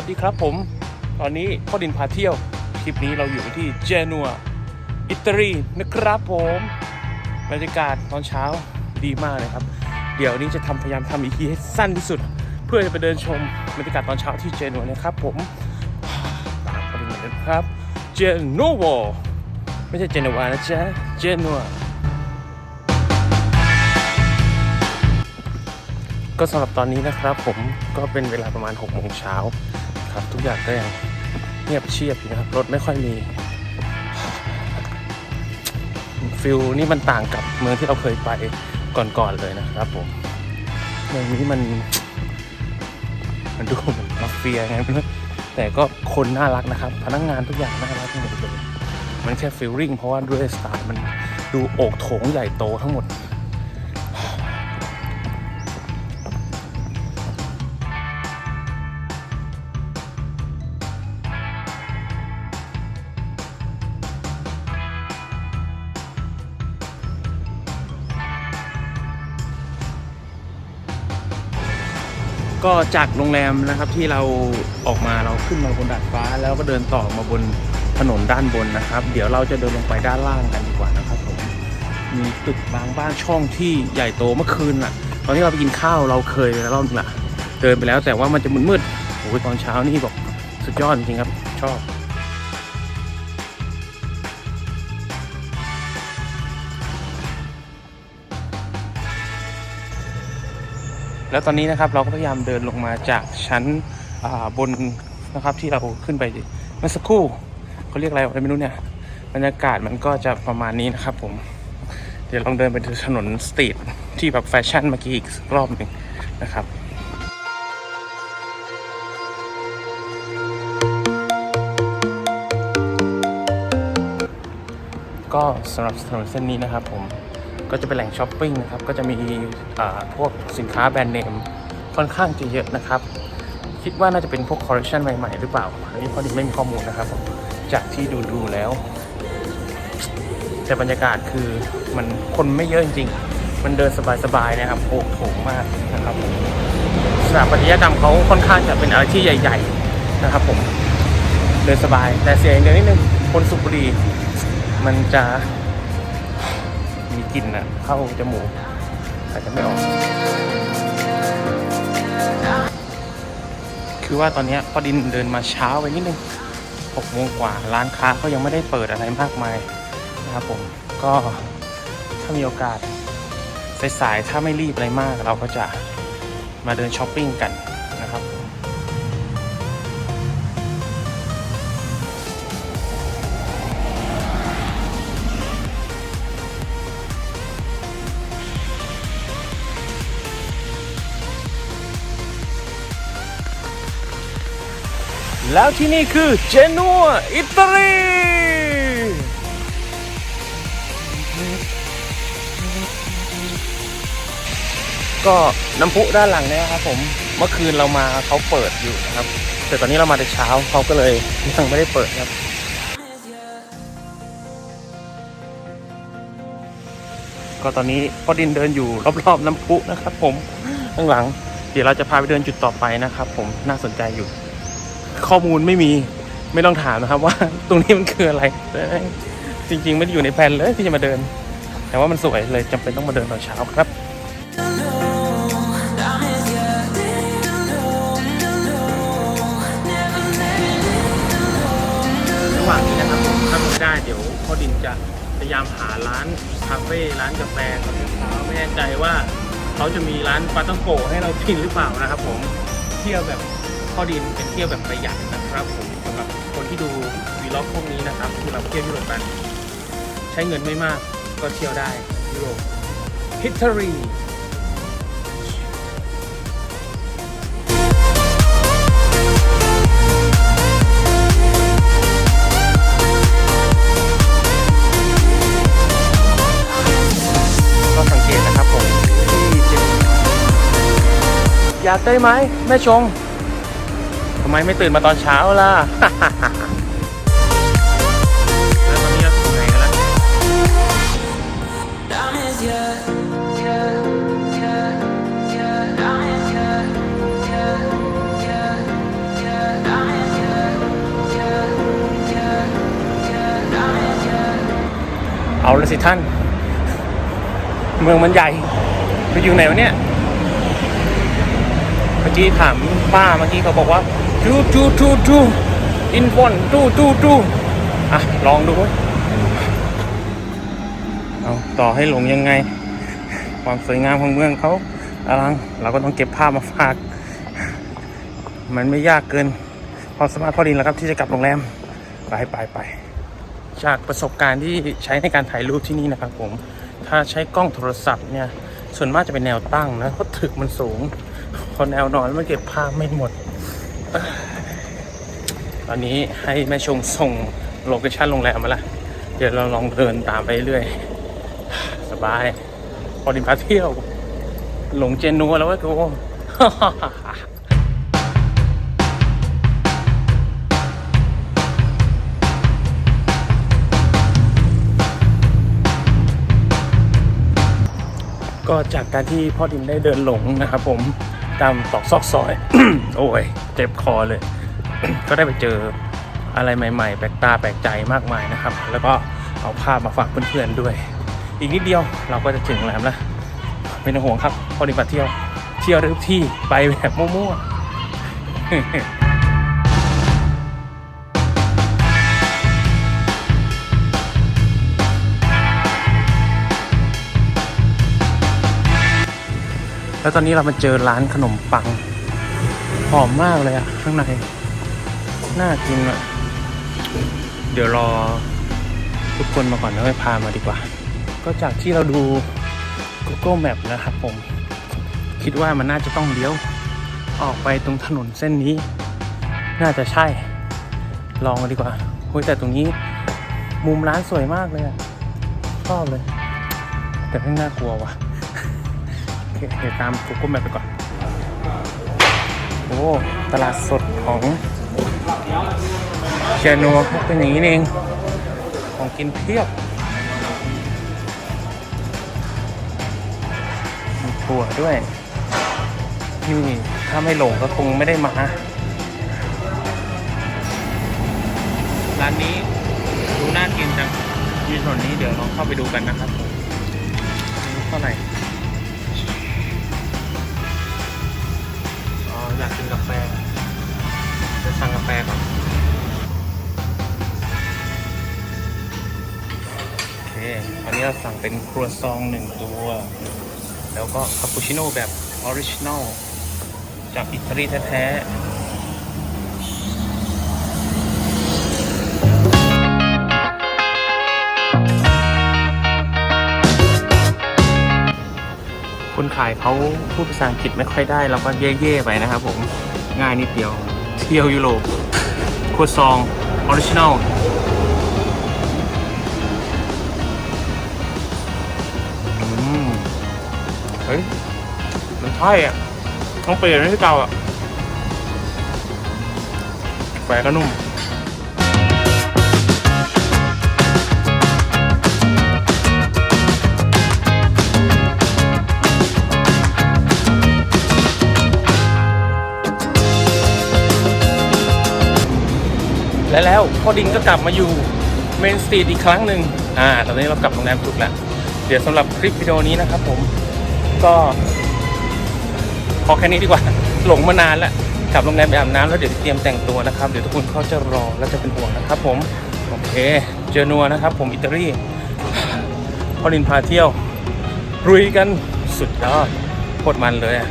วัสดีครับผม ตอนนี้พ่อดินพาเที่ยว คลิปนี้เราอยู่ที่เจนัวอิตาลีนะครับผม บรรยากาศตอนเช้าดีมากเลยครับ เดี๋ยวนี้จะทำพยายามทำอีกทีให้สั้นที่สุด เพื่อจะไปเดินชมบรรยากาศตอนเช้าที่เจนัวนะครับผมตามพ่อดินมาเลยนะครับ เจนัวไม่ใช่เจนัวนะจ๊ะ เจนัวก็สำหรับตอนนี้นะครับผมก็เป็นเวลาประมาณ6โมงเช้า ครับ ทุกอย่างก็ยังเงียบเชียบอยู่นะครับ รถไม่ค่อยมีฟิลนี่มันต่างกับเมืองที่เราเคยไปก่อนๆเลยนะครับผมเมืองนี้มันมันดูเหมือนมาเฟียไงไม่รู้แต่ก็คนน่ารักนะครับ พนักงานทุกอย่างน่ารักหมดเลยมันแค่ฟิลลิ่งเพราะว่าด้วยสไตล์มันดูโอกโถงใหญ่โตทั้งหมด ก็จากโรงแรมนะครับที่เราออกมาเราขึ้นมาบนดาดฟ้า แล้วก็เดินต่อมาบนถนนด้านบนนะครับ เดี๋ยวเราจะเดินลงไปด้านล่างกันดีกว่านะครับผมมีตึกบางบ้านช่องที่ใหญ่โตเมื่อคืนน่ะ ตอนที่เราไปกินข้าวเราเคยไปแล้วรอบนึงละเดินไปแล้วแต่ว่ามันจะมืดๆโอ้ยตอนเช้านี่บอกสุดยอดจริงครับชอบ แล้วตอนนี้นะครับเราก็พยายามเดินลงมาจากชั้นบนนะครับที่เราขึ้นไปเมื่อสักครู่เขาเรียกอะไรอะไรไม่รู้เนี่ยบรรยากาศมันก็จะประมาณนี้นะครับผม เดี๋ยวลองเดินไปดูถนนสตรีทที่แบบแฟชั่นเมื่อกี้อีกรอบหนึ่งนะครับก็สำหรับถนนเส้นนี้นะครับผม ก็จะเป็นแหล่งช้อปปิ้งนะครับก็จะมีพวกสินค้าแบรนด์เนมค่อนข้างจะเยอะนะครับ คิดว่าน่าจะเป็นพวกคอลเลคชันใหม่ ๆ หรือเปล่าอันนี้พอดีไม่มีข้อมูลนะครับ จากที่ดูดูๆแล้ว แต่บรรยากาศคือมันคนไม่เยอะจริงๆ มันเดินสบายๆนะครับโอ้โถงมากนะครับสถาปัตยกรรมเขาค่อนข้างจะเป็นอะไรที่ใหญ่ ๆนะครับ ผมเดินสบายแต่เสียอย่างเดียวนิดนึงคนสุบุรีมันจะ มีกลิ่นอะเข้าจมูกอาจจะไม่ออก คือว่าตอนนี้พอดินเดินมาเช้าไปนิดนึงหกโมงกว่าร้านค้าก็ยังไม่ได้เปิดอะไรมากมายนะครับผมก็ถ้ามีโอกาสสายๆถ้าไม่รีบอะไรมาก เราก็จะมาเดินช้อปปิ้งกันนะครับ แล้วที่นี่คือเจนัวอิตาลีก็น้ำพุด้านหลังเนี่ยครับผมเมื่อคืนเรามาเขาเปิดอยู่นะครับ แต่ตอนนี้เรามาแต่เช้าเขาก็เลยยังไม่ได้เปิดครับก็ตอนนี้พ่อดินเดินอยู่รอบๆน้ำพุนะครับผมข้างหลัง เดี๋ยวเราจะพาไปเดินจุดต่อไปนะครับผมน่าสนใจอยู่ ข้อมูลไม่มีไม่ต้องถามนะครับว่า ตรงนี้มันคืออะไร จริง ๆ ไม่ได้อยู่ในแผนเลยที่จะมาเดิน แต่ว่ามันสวยเลยจำเป็นต้องมาเดินตอนเช้าครับ ระหว่างนี้นะครับผมถ้าไม่ได้เดี๋ยวพ่อดินจะพยายามหาร้านคาเฟ่ร้านกาแฟตอนเช้าไม่แน่ใจว่าเขาจะมีร้านปาต้องโกะให้เรากินหรือเปล่านะครับผมเที่ยวแบบ พ่อดินเป็นเที่ยวแบบประหยัดนะครับผมสำหรับคนที่ดูวีล็อกพวกนี้นะครับที่เราเที่ยวยุโรปกันใช้เงินไม่มากก็เที่ยวได้ยุโรปฮิตเทอรีก็สังเกตนะครับผมอยากได้ไหมแม่ชงำไมไม่ตื่นมาตอนเช้าล่ะเอาละสิท่าน เมืองมันใหญ่ไปอยู่ไหนวะเนี่ย เมื่อกี้ถามป้าเมื่อกี้เขาบอกว่า จูจูจูจูอินฟอนจูจูจูอะ ลองดูเว้ยเอาต่อให้หลงยังไง ความสวยงามของเมืองเขาอลังเราก็ต้องเก็บภาพมาฝาก มันไม่ยากเกินความสามารถพอดีแล้วครับที่จะกลับโรงแรม ไปไปไปจากประสบการณ์ที่ใช้ในการถ่ายรูปที่นี่นะครับผม ถ้าใช้กล้องโทรศัพท์เนี่ย ส่วนมากจะเป็นแนวตั้งนะ เพราะตึกมันสูง พอแนวนอนมันเก็บภาพไม่หมด ตอนนี้ให้แม่ชงส่งโลเคชั่นโรงแรมมาละ เดี๋ยวเราลองเดินตามไปเรื่อย สบาย พอดินพาเที่ยว หลงเจนัวแล้วเว้ยกูก็จากการที่พ่อดินได้เดินหลงนะครับผม ตามตอกซอกซอย โอ้ย เจ็บคอเลย ก็ได้ไปเจออะไรใหม่ ๆ แปลกตาแปลกใจมากมายนะครับ แล้วก็เอาภาพมาฝากเพื่อนๆด้วย อีกนิดเดียวเราก็จะถึงแล้วไม่ต้องห่วงครับพอดินมาเที่ยว เที่ยวทุกที่ไปแบบมั่วๆ แล้วตอนนี้เรามาเจอร้านขนมปัง หอมมากเลยอะข้างใน น่ากินอะเดี๋ยวรอทุกคนมาก่อนแล้วค่อยพามาดีกว่า ก็จากที่เราดู Google Map นะครับผม คิดว่ามันน่าจะต้องเลี้ยว ออกไปตรงถนนเส้นนี้ น่าจะใช่ ลองมาดีกว่าโอ้ยแต่ตรงนี้มุมร้านสวยมากเลยอะชอบเลย แต่ไม่น่ากลัวว่ะ เคเดี๋ยวตาม Google Map ไปก่อน โอ้ ตลาดสดของเชียโนครับเป็นอย่างนี้เอง ของกินเพียบมีถั่วด้วยนี่ถ้าไม่หลงก็คงไม่ได้มา ร้านนี้ดูน่ากินจังมีถนนนี้เดี๋ยวลองเข้าไปดูกันนะครับเท่าไหร่ อยากกินกาแฟจะสั่งกาแฟก่อนโอเคอันนี้เราสั่งเป็นครัวซองหนึ่งตัว แล้วก็คาปูชิโน่แบบออริจินอลจากอิตาลีแท้ๆ คนขายเขาพูดภาษาอังกฤษไม่ค่อยได้เราก็เย่ๆไปนะครับผมง่ายนิดเดียวเที่ยวยุโรปคซองออริจินอลอืมเฮ้ย มันใช่อะ ต้องเปลี่ยนไม่ใช่เก่าอะแฝก็นุ่ม และแล้วพ่อดินก็กลับมาอยู่เมนสตรีทอีกครั้งหนึ่งอ่า ตอนนี้เรากลับโรงแรมถูกแล้ว เดี๋ยวสำหรับคลิปวิดีโอนี้นะครับผม ก็พอแค่นี้ดีกว่า หลงมานานแล้วกลับโรงแรมไปอาบน้ำแล้วเดี๋ยวเตรียมแต่งตัวนะครับ เดี๋ยวทุกคนเขาจะรอและจะเป็นห่วงนะครับผม โอเค เจอนัวนะครับ ผมอิตาลีพอลินพาเที่ยวรุยกันสุดยอดโคตรมันเลยอะ